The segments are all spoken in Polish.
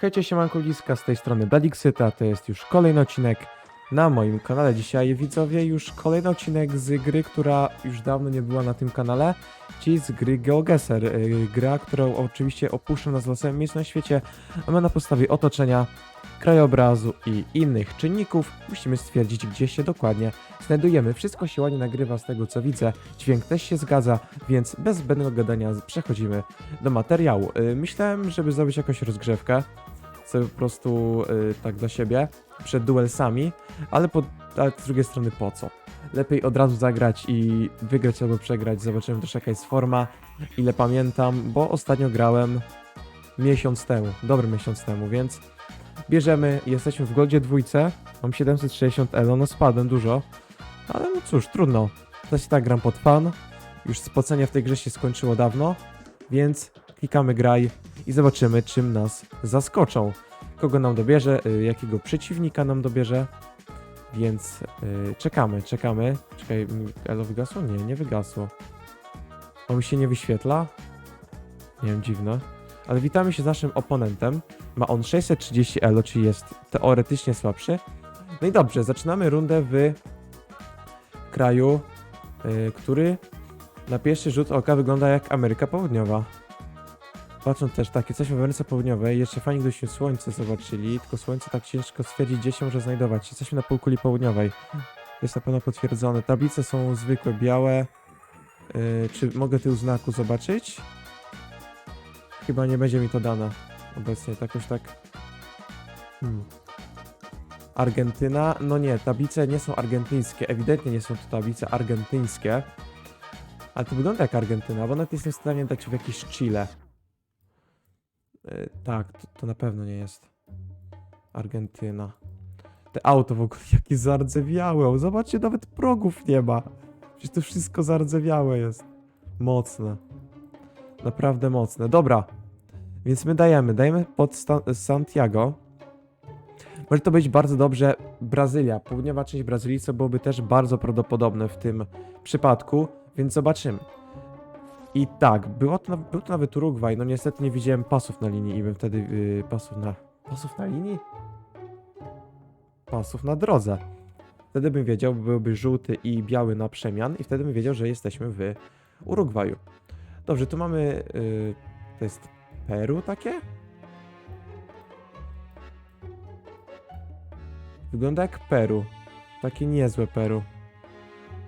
Hejcie siemanko Liska, z tej strony Bladixyta, to jest już kolejny odcinek na moim kanale. Dzisiaj widzowie już kolejny odcinek z gry, która już dawno nie była na tym kanale, czyli z gry GeoGuessr. Yy, Gra, którą oczywiście opuszczam na losowym miejscu na świecie, a my na podstawie otoczenia, krajobrazu i innych czynników musimy stwierdzić, gdzie się dokładnie znajdujemy. Wszystko się ładnie nagrywa z tego co widzę, dźwięk też się zgadza, więc bez zbędnego gadania przechodzimy do materiału. Yy, Myślałem, żeby zrobić jakąś rozgrzewkę, sobie po prostu yy, tak dla siebie, przed duelsami, ale, po, ale z drugiej strony po co? Lepiej od razu zagrać i wygrać albo przegrać, zobaczymy też jaka jest forma, ile pamiętam, bo ostatnio grałem miesiąc temu, dobry miesiąc temu, więc bierzemy, jesteśmy w Goldzie dwójce, mam 760 elo, no spadłem dużo, ale no cóż, trudno. Też tak gram pod fan, już spocenie w tej grze się skończyło dawno, więc klikamy graj i zobaczymy, czym nas zaskoczą. Kogo nam dobierze, y, jakiego przeciwnika nam dobierze. Więc y, czekamy, czekamy. Czekaj, Elo wygasło? Nie, nie wygasło. On mi się nie wyświetla? Nie wiem, dziwne. Ale witamy się z naszym oponentem. Ma on 630 Elo, czyli jest teoretycznie słabszy. No i dobrze, zaczynamy rundę w kraju, y, który na pierwszy rzut oka wygląda jak Ameryka Południowa. Patrząc też tak, jesteśmy w Ameryce Południowej, jeszcze fajnie gdybyśmy słońce zobaczyli, tylko słońce tak ciężko stwierdzić, gdzie się może znajdować. Jesteśmy na półkuli południowej. Jest na pewno potwierdzone. Tablice są zwykłe, białe. Yy, czy mogę tył znaku zobaczyć? Chyba nie będzie mi to dane obecnie, tak jakoś tak... Hmm. Argentyna? No nie, tablice nie są argentyńskie, ewidentnie nie są to tablice argentyńskie. Ale to wygląda jak Argentyna, bo nawet jestem w stanie dać w jakieś Chile. E, tak, to, to na pewno nie jest Argentyna. Te auto w ogóle jakie zardzewiałe. Zobaczcie, nawet progów nie ma. Przecież to wszystko zardzewiałe jest. Mocne. Naprawdę mocne. Dobra. Więc my dajemy. Dajemy pod Santiago. Może to być bardzo dobrze Brazylia. Południowa część Brazylii, co byłoby też bardzo prawdopodobne w tym przypadku. Więc zobaczymy. I tak, było to, był to nawet Urugwaj. No niestety nie widziałem pasów na linii i bym wtedy yy, pasów na. Pasów na linii? Pasów na drodze. Wtedy bym wiedział, byłby żółty i biały na przemian, i wtedy bym wiedział, że jesteśmy w Urugwaju. Dobrze, tu mamy. Yy, to jest Peru takie? Wygląda jak Peru. Takie niezłe Peru.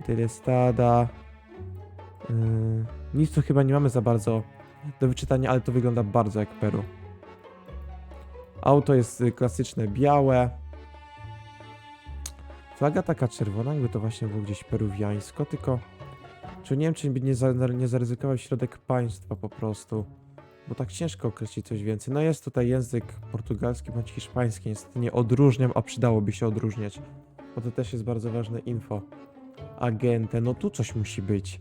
Tyle stada. Yy, nic tu chyba nie mamy za bardzo do wyczytania, ale to wygląda bardzo jak Peru. Auto jest y, klasyczne białe. Flaga taka czerwona, jakby to właśnie było gdzieś peruwiańsko, tylko... Czy nie wiem, czy nie, za, nie zaryzykował środek państwa po prostu. Bo tak ciężko określić coś więcej. No jest tutaj język portugalski bądź hiszpański. Niestety nie odróżniam, a przydałoby się odróżniać. Bo to też jest bardzo ważne info. Agente, no tu coś musi być.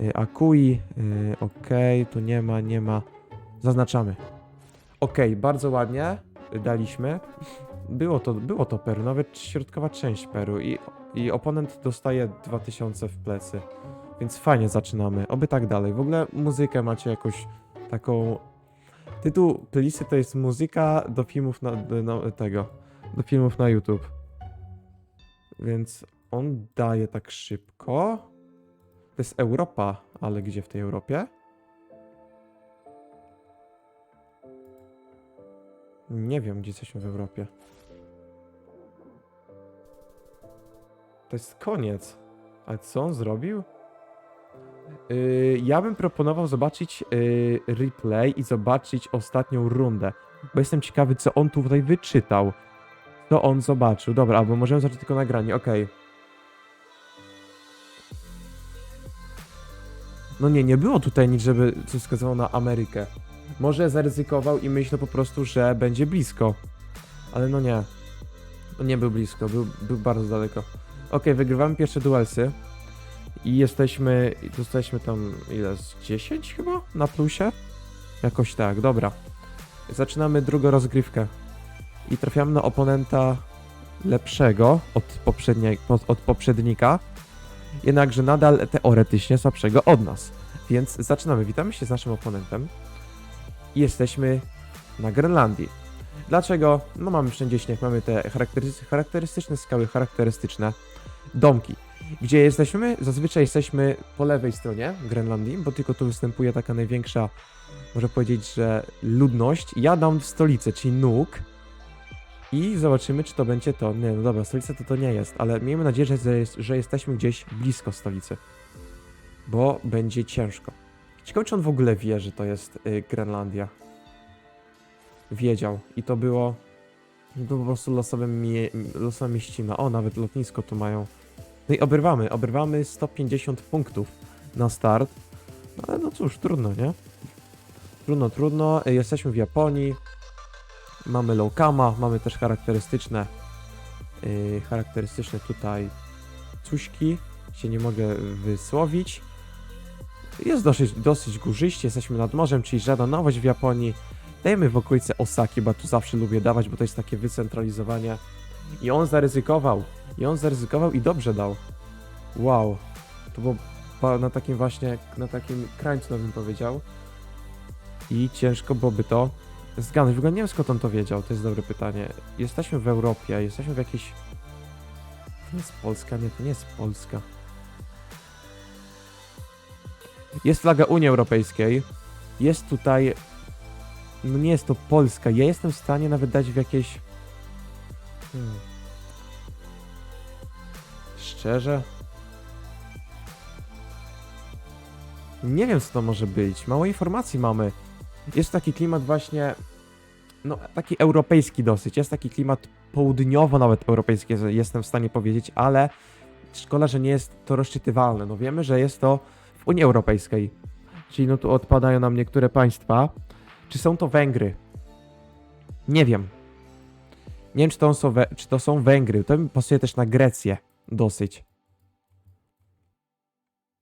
Y, Akui, y, okej, tu nie ma, nie ma. Zaznaczamy. Okej, bardzo ładnie y, daliśmy. Było to, było to Peru, nawet środkowa część Peru i, i oponent dostaje 2000 w plecy. Więc fajnie zaczynamy, oby tak dalej. W ogóle muzykę macie jakąś taką... Tytuł playlisty to jest muzyka do filmów na, no, tego, do filmów na YouTube. Więc on daje tak szybko. To jest Europa, ale gdzie w tej Europie? Nie wiem, gdzie jesteśmy w Europie. To jest koniec. Ale co on zrobił? Yy, ja bym proponował zobaczyć yy, replay i zobaczyć ostatnią rundę. Bo jestem ciekawy, co on tutaj wyczytał. Co on zobaczył. Dobra, albo możemy zobaczyć tylko nagranie, okej. No nie, nie było tutaj nic, żeby coś wskazywało na Amerykę. Może zaryzykował i myślał po prostu, że będzie blisko. Ale no nie. No nie był blisko, był, był bardzo daleko. Okej, wygrywamy pierwsze duelsy. I jesteśmy, dostaliśmy tam ile, z 10 chyba? Na plusie? Jakoś tak, dobra. Zaczynamy drugą rozgrywkę. I trafiamy na oponenta lepszego od, poprzednie, od poprzednika jednakże nadal teoretycznie słabszego od nas. Więc zaczynamy. Witamy się z naszym oponentem. Jesteśmy na Grenlandii. Dlaczego? No mamy wszędzie śnieg, mamy te charakterys- charakterystyczne skały, charakterystyczne domki. Gdzie jesteśmy? Zazwyczaj jesteśmy po lewej stronie Grenlandii, bo tylko tu występuje taka największa, można powiedzieć, że ludność. Ja dam stolicę, czyli Nuk. I zobaczymy, czy to będzie to. Nie, no dobra, stolica to to nie jest, ale miejmy nadzieję, że, jest, że jesteśmy gdzieś blisko stolicy. Bo będzie ciężko. Ciekawe, czy on w ogóle wie, że to jest y, Grenlandia. Wiedział. I to było... To było po prostu losowe mie losowa mieścina. O, nawet lotnisko tu mają. No i obrywamy. Obrywamy 150 punktów na start. No ale no cóż, trudno, nie? Trudno, trudno. Y, Jesteśmy w Japonii. Mamy Lowkama, mamy też charakterystyczne yy, charakterystyczne tutaj cuśki. Się nie mogę wysłowić. Jest dosyć, dosyć górzyście, jesteśmy nad morzem, czyli żadna nowość w Japonii. Dajemy w okolice Osaki, bo tu zawsze lubię dawać, bo to jest takie wycentralizowanie. I on zaryzykował. I on zaryzykował i dobrze dał. Wow. To było na takim właśnie, na takim krańcu, bym powiedział. I ciężko byłoby to zgadnąć. W ogóle nie wiem skąd on to wiedział, to jest dobre pytanie. Jesteśmy w Europie, jesteśmy w jakiejś... To nie jest Polska? Nie, to nie jest Polska. Jest flaga Unii Europejskiej. Jest tutaj... No nie jest to Polska. Ja jestem w stanie nawet dać w jakieś... Hmm. Szczerze? Nie wiem co to może być. Mało informacji mamy. Jest taki klimat właśnie... No, taki europejski dosyć. Jest taki klimat południowo nawet europejski, jest- jestem w stanie powiedzieć, ale szkoda, że nie jest to rozczytywalne. No wiemy, że jest to w Unii Europejskiej. Czyli no tu odpadają nam niektóre państwa. Czy są to Węgry? Nie wiem. Nie wiem, czy to są, czy to są Węgry. To mi pasuje też na Grecję dosyć.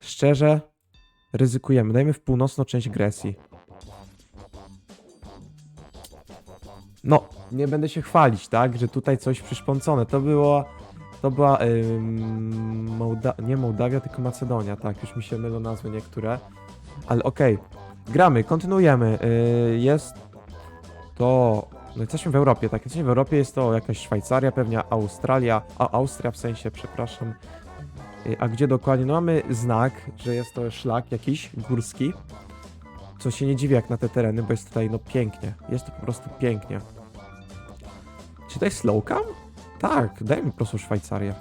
Szczerze, ryzykujemy. Dajmy w północną część Grecji. No, nie będę się chwalić, tak, że tutaj coś przyszpącone. To było, to była Mołda- nie Mołdawia, tylko Macedonia, tak, już mi się mylą nazwy niektóre. Ale okej, gramy, kontynuujemy. Yy, jest to, no jesteśmy w Europie, tak, jesteśmy w Europie, jest to jakaś Szwajcaria, pewnie Australia, a Austria w sensie, przepraszam. Yy, a gdzie dokładnie? No mamy znak, że jest to szlak jakiś górski. Co się nie dziwi jak na te tereny, bo jest tutaj no pięknie. Jest to po prostu pięknie. Czy to jest slowcam? Tak, daj mi po prostu Szwajcarię.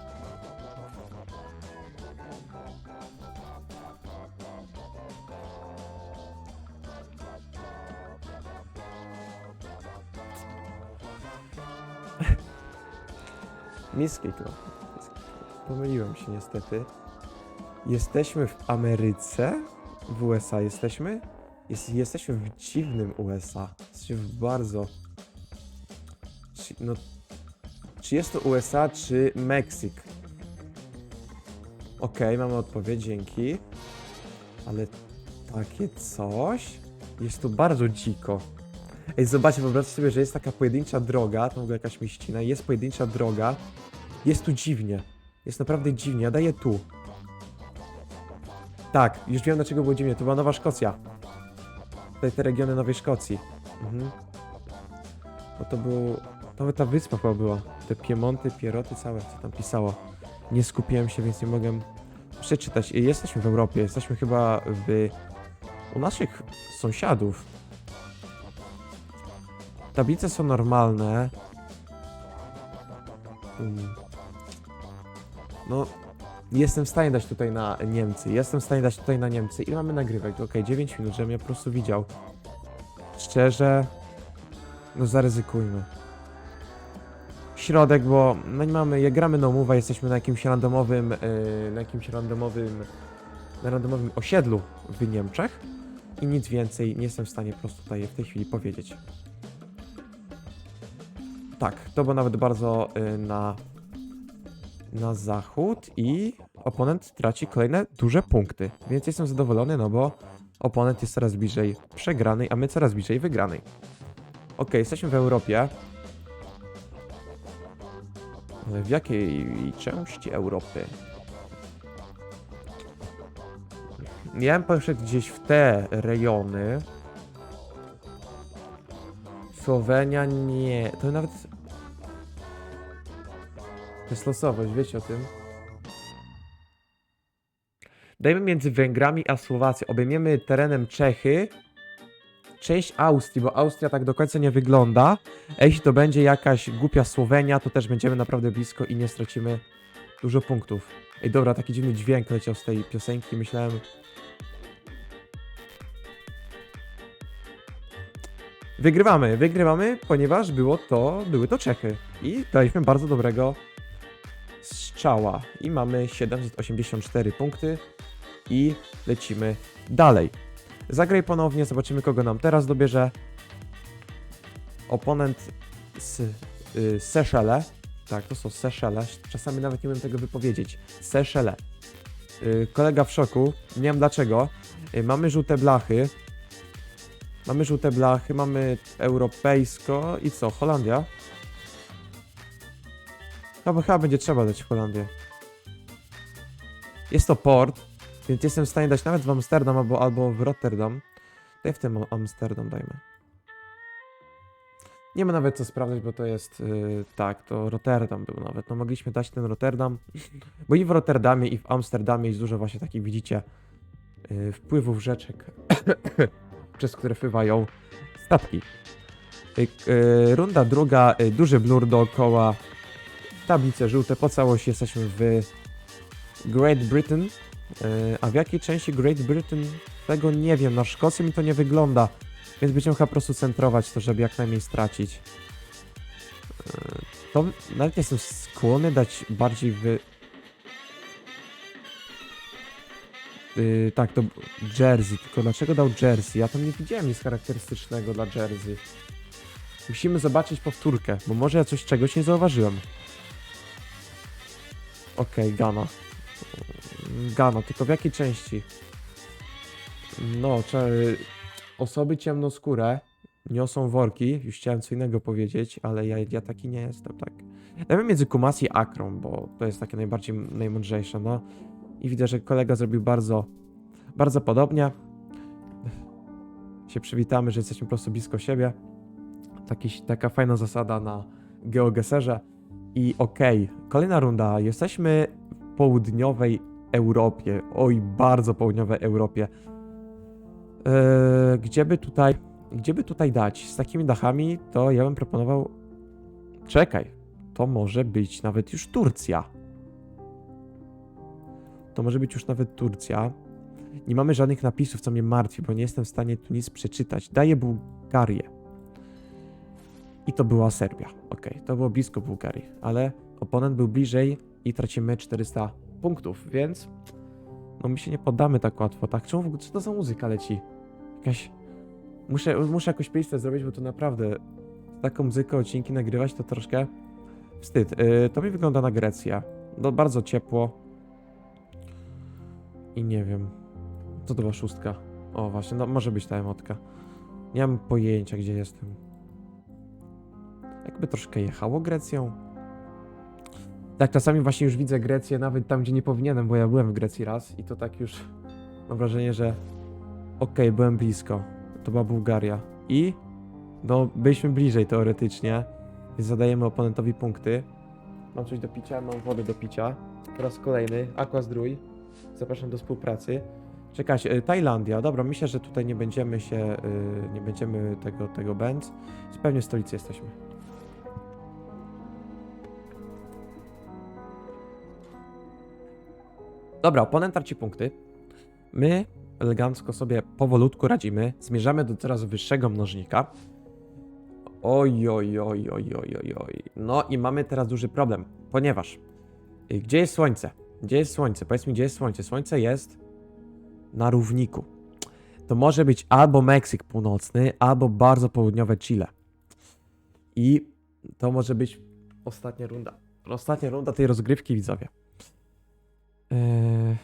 Miski Pomyliłem się niestety. Jesteśmy w Ameryce? W USA jesteśmy? Jest, jesteśmy w dziwnym USA. Jesteśmy w bardzo. Czy, no, czy jest to USA, czy Meksyk? Okej, mamy odpowiedź, dzięki. Ale takie coś? Jest tu bardzo dziko. Ej, zobaczcie, wyobraźcie sobie, że jest taka pojedyncza droga, to w ogóle jakaś mieścina, jest pojedyncza droga. Jest tu dziwnie. Jest naprawdę dziwnie. Ja daję tu. Tak, już wiem dlaczego było dziwnie. To była Nowa Szkocja. Tutaj te regiony Nowej Szkocji. Mhm. Bo to był... Nawet ta wyspa chyba była. Te Piemonty, Pieroty, całe, co tam pisało. Nie skupiłem się, więc nie mogłem przeczytać. Jesteśmy w Europie, jesteśmy chyba w... u naszych sąsiadów. Tablice są normalne. Mm. No, jestem w stanie dać tutaj na Niemcy. Jestem w stanie dać tutaj na Niemcy. Ile mamy nagrywek? Okej, 9 minut, żebym ja po prostu widział. Szczerze, no zaryzykujmy. Środek, bo no nie mamy, jak gramy no mowa, jesteśmy na jakimś randomowym, yy, na jakimś randomowym, na randomowym osiedlu w Niemczech i nic więcej nie jestem w stanie po prostu tutaj w tej chwili powiedzieć. Tak, to było nawet bardzo yy, na na zachód i oponent traci kolejne duże punkty. Więc jestem zadowolony, no bo oponent jest coraz bliżej przegranej, a my coraz bliżej wygranej. Ok, jesteśmy w Europie. W jakiej części Europy? Ja poszedł gdzieś w te rejony. Słowenia nie. To nawet. To jest losowość, wiecie o tym. Dajmy między Węgrami a Słowacją. Obejmiemy terenem Czechy. Część Austrii, bo Austria tak do końca nie wygląda. Jeśli to będzie jakaś głupia Słowenia, to też będziemy naprawdę blisko i nie stracimy dużo punktów. Ej, dobra, taki dziwny dźwięk leciał z tej piosenki. Myślałem. Wygrywamy, wygrywamy, ponieważ było to, były to Czechy. I daliśmy bardzo dobrego strzała. I mamy 784 punkty. I lecimy dalej. Zagraj ponownie, zobaczymy kogo nam teraz dobierze. Oponent z y, Seszele. Tak, to są Seszele. Czasami nawet nie umiem tego wypowiedzieć. Seszele. Y, kolega w szoku. Nie wiem dlaczego. Y, mamy żółte blachy. Mamy żółte blachy, mamy europejsko i co? Holandia? Chyba, chyba będzie trzeba dać w Holandię. Jest to port, więc jestem w stanie dać nawet w Amsterdam albo, albo w Rotterdam. Daj w tym Amsterdam dajmy. Nie ma nawet co sprawdzać, bo to jest, yy, tak, to Rotterdam był nawet. No mogliśmy dać ten Rotterdam, bo i w Rotterdamie i w Amsterdamie jest dużo właśnie takich, widzicie, yy, wpływów rzeczek, przez które wpływają statki. Yy, yy, runda druga, yy, duży blur dookoła, tablice żółte, po całości jesteśmy w Great Britain. Yy, a w jakiej części Great Britain? Tego nie wiem, na Szkocji mi to nie wygląda. Więc będziemy chyba po prostu centrować to, żeby jak najmniej stracić. Yy, To nawet jestem skłonny dać bardziej w... Yy, tak, to Jersey, tylko dlaczego dał Jersey? Ja tam nie widziałem nic charakterystycznego dla Jersey. Musimy zobaczyć powtórkę, bo może ja coś czegoś nie zauważyłem. Okej, Gana. Gana, tylko w jakiej części? No, czy osoby ciemnoskóre niosą worki, już chciałem co innego powiedzieć, ale ja, ja taki nie jestem, tak. Dajmy między Kumasi a Akrą, bo to jest takie najbardziej, najmądrzejsze, no. I widzę, że kolega zrobił bardzo, bardzo podobnie. Się przywitamy, że jesteśmy po prostu blisko siebie. Taki, taka fajna zasada na GeoGeserze. I okej, kolejna runda. Jesteśmy w południowej Europie. Oj, bardzo południowej Europie. Eee, gdzie by tutaj, gdzie by tutaj dać? Z takimi dachami to ja bym proponował. Czekaj, to może być nawet już Turcja. To może być już nawet Turcja. Nie mamy żadnych napisów, co mnie martwi, bo nie jestem w stanie tu nic przeczytać. Daję Bułgarię. I to była Serbia. Okej, to było blisko Bułgarii, ale oponent był bliżej i tracimy 400 punktów, więc no my się nie poddamy tak łatwo. Tak, czemu w ogóle, co to za muzyka leci? Jakaś... Muszę, muszę jakąś playlistę zrobić, bo to naprawdę taką muzyką odcinki nagrywać to troszkę wstyd. Yy, to mi wygląda na Grecję. No, bardzo ciepło. I nie wiem. Co to była szóstka? O, właśnie, no może być ta emotka. Nie mam pojęcia, gdzie jestem. Jakby troszkę jechało Grecją. Tak, czasami właśnie już widzę Grecję, nawet tam, gdzie nie powinienem, bo ja byłem w Grecji raz i to tak już mam wrażenie, że okej, byłem blisko. To była Bułgaria. I no, byliśmy bliżej teoretycznie, więc zadajemy oponentowi punkty. Mam coś do picia, mam wodę do picia. Po raz kolejny, Aqua Zdrój. Zapraszam do współpracy. Czekajcie, y, Tajlandia. Dobra, myślę, że tutaj nie będziemy się, y, nie będziemy tego, tego bęc. Pewnie w stolicy jesteśmy. Dobra, oponent traci punkty. My elegancko sobie powolutku radzimy. Zmierzamy do coraz wyższego mnożnika. Oj, oj, oj, oj, oj, oj, oj. No i mamy teraz duży problem, ponieważ y, gdzie jest słońce? Gdzie jest słońce? Powiedz mi, gdzie jest słońce? Słońce jest na równiku. To może być albo Meksyk Północny, albo bardzo południowe Chile. I to może być ostatnia runda. Ostatnia runda tej rozgrywki, widzowie. Eee...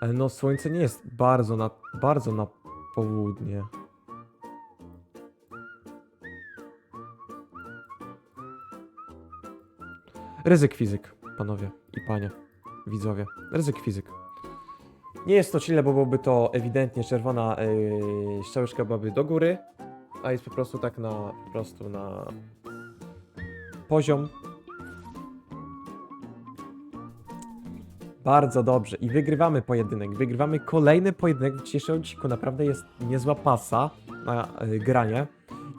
Ale no, słońce nie jest bardzo na, bardzo na południe. Ryzyk fizyk, panowie i panie, widzowie. Ryzyk fizyk. Nie jest to chile, bo byłoby to ewidentnie czerwona yy, strzałeczka byłaby do góry, a jest po prostu tak na, po prostu na poziom. Bardzo dobrze i wygrywamy pojedynek, wygrywamy kolejny pojedynek w dzisiejszym odcinku, naprawdę jest niezła pasa na yy, granie.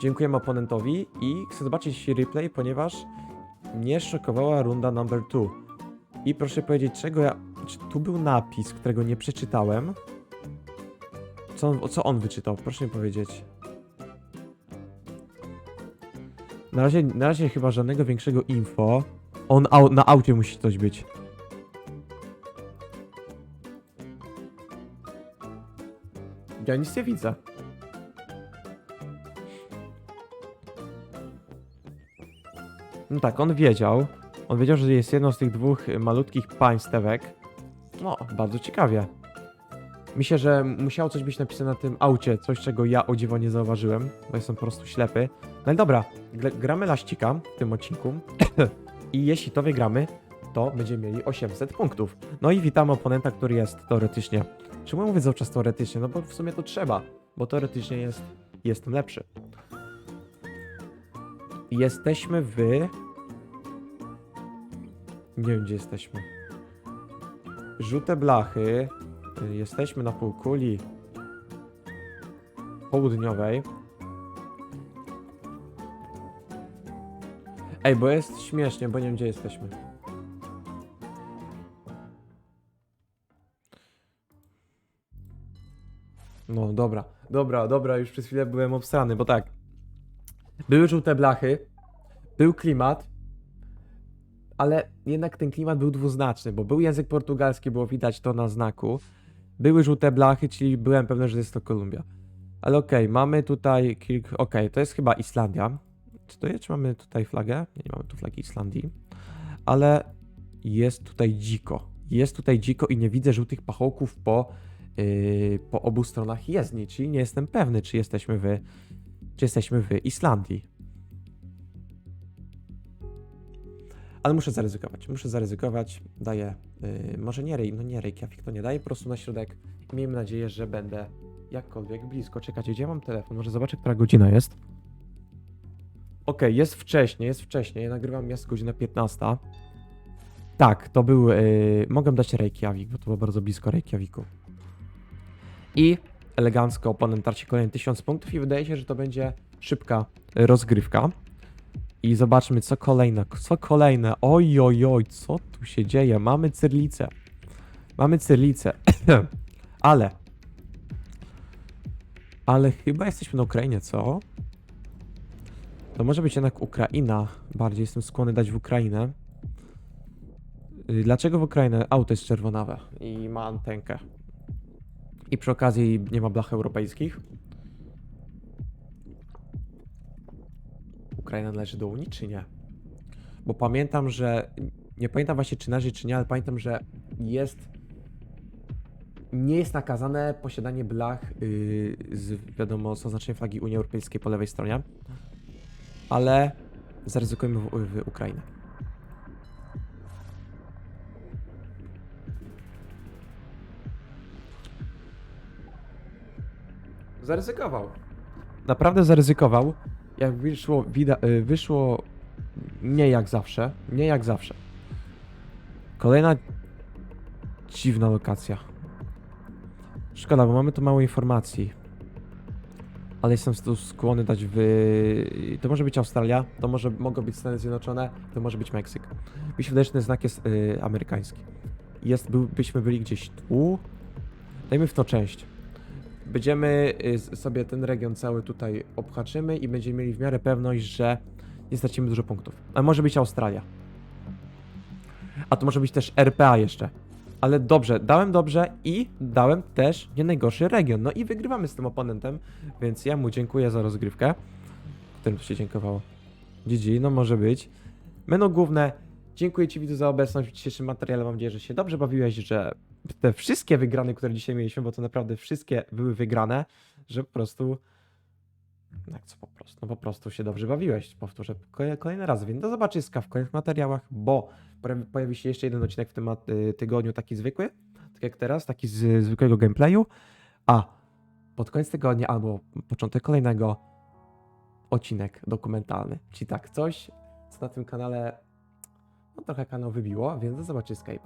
Dziękujemy oponentowi i chcę zobaczyć replay, ponieważ mnie szokowała runda number 2. I proszę powiedzieć, czego ja. Czy tu był napis, którego nie przeczytałem? Co on, co on wyczytał? Proszę mi powiedzieć. Na razie, na razie chyba żadnego większego info. On au, na aucie musi coś być. Ja nic nie widzę. No tak, on wiedział. On wiedział, że jest jedną z tych dwóch malutkich państewek. No, bardzo ciekawie. Myślę, że musiało coś być napisane na tym aucie, coś czego ja o dziwo nie zauważyłem, bo jestem po prostu ślepy. No ale dobra, gramy laścika w tym odcinku i jeśli to wygramy, to będziemy mieli 800 punktów. No i witamy oponenta, który jest teoretycznie. Czemu mówię cały czas teoretycznie? No bo w sumie to trzeba, bo teoretycznie jest, jestem lepszy. Jesteśmy w... Nie wiem, gdzie jesteśmy. Żółte blachy. Jesteśmy na półkuli południowej. Ej, bo jest śmiesznie, bo nie wiem, gdzie jesteśmy. No, dobra, dobra, dobra, już przez chwilę byłem obstrany, bo tak. Były żółte blachy, był klimat, ale jednak ten klimat był dwuznaczny, bo był język portugalski, było widać to na znaku. Były żółte blachy, czyli byłem pewny, że jest to Kolumbia. Ale okej, mamy tutaj kilk... Okej, to jest chyba Islandia. Czy to jest, czy mamy tutaj flagę? Nie, nie mamy tu flagi Islandii. Ale jest tutaj dziko. Jest tutaj dziko i nie widzę żółtych pachołków po, yy, po obu stronach jezdni, czyli nie jestem pewny, czy jesteśmy w, czy jesteśmy w Islandii. Ale muszę zaryzykować, muszę zaryzykować. Daję, yy, może nie rej, no nie Reykjavik to nie daję, po prostu na środek. Miejmy nadzieję, że będę jakkolwiek blisko. Czekajcie, gdzie mam telefon? Może zobaczę, która godzina jest. Okej, jest wcześnie, jest wcześnie. Nagrywam jest godzina 15. Tak, to był. Yy, mogę dać Reykjavik, bo to było bardzo blisko Reykjaviku. I elegancko oponent traci kolejne 1000 punktów i wydaje się, że to będzie szybka y, rozgrywka. I zobaczmy, co kolejne, co kolejne. Oj, oj, oj, co tu się dzieje? Mamy cyrlicę. Mamy cyrlicę. Ale. Ale chyba jesteśmy na Ukrainie, co? To może być jednak Ukraina. Bardziej jestem skłonny dać w Ukrainę. Y, Dlaczego w Ukrainę? Auto jest czerwonawe i ma antenkę. I przy okazji nie ma blach europejskich. Ukraina należy do Unii, czy nie? Bo pamiętam, że. Nie pamiętam właśnie, czy należy, czy nie, ale pamiętam, że jest. Nie jest nakazane posiadanie blach yy, z, wiadomo, z oznaczeniem flagi Unii Europejskiej po lewej stronie. Ale zaryzykujmy w, w Ukrainę. Zaryzykował. Naprawdę zaryzykował. Jak wyszło, wida, y, wyszło nie jak zawsze. Nie jak zawsze. Kolejna dziwna lokacja. Szkoda, bo mamy tu mało informacji. Ale jestem tu skłonny dać w... To może być Australia, to może mogą być Stany Zjednoczone, to może być Meksyk. Mi się wydaje, że ten znak jest y, amerykański. Jest, byśmy byli gdzieś tu. Dajmy w to część. Będziemy y, s- sobie ten region cały tutaj obhaczymy i będziemy mieli w miarę pewność, że nie stracimy dużo punktów. A może być Australia. A to może być też RPA jeszcze. Ale dobrze, dałem dobrze i dałem też nie najgorszy region. No i wygrywamy z tym oponentem, więc ja mu dziękuję za rozgrywkę. Którym się dziękowało. GG, no może być. Menu główne. Dziękuję Ci widzu za obecność w dzisiejszym materiale. Mam nadzieję, że się dobrze bawiłeś, że te wszystkie wygrane, które dzisiaj mieliśmy, bo to naprawdę wszystkie były wygrane, że po prostu. Jak co po prostu? No po prostu się dobrze bawiłeś. Powtórzę kolejny raz, więc do zobaczyska w kolejnych materiałach, bo pojawi się jeszcze jeden odcinek w tym y, tygodniu, taki zwykły, tak jak teraz, taki z zwykłego gameplayu, a pod koniec tygodnia albo początek kolejnego odcinek dokumentalny, czyli tak coś, co na tym kanale no trochę kanał wybiło, więc do zobaczyska i pa.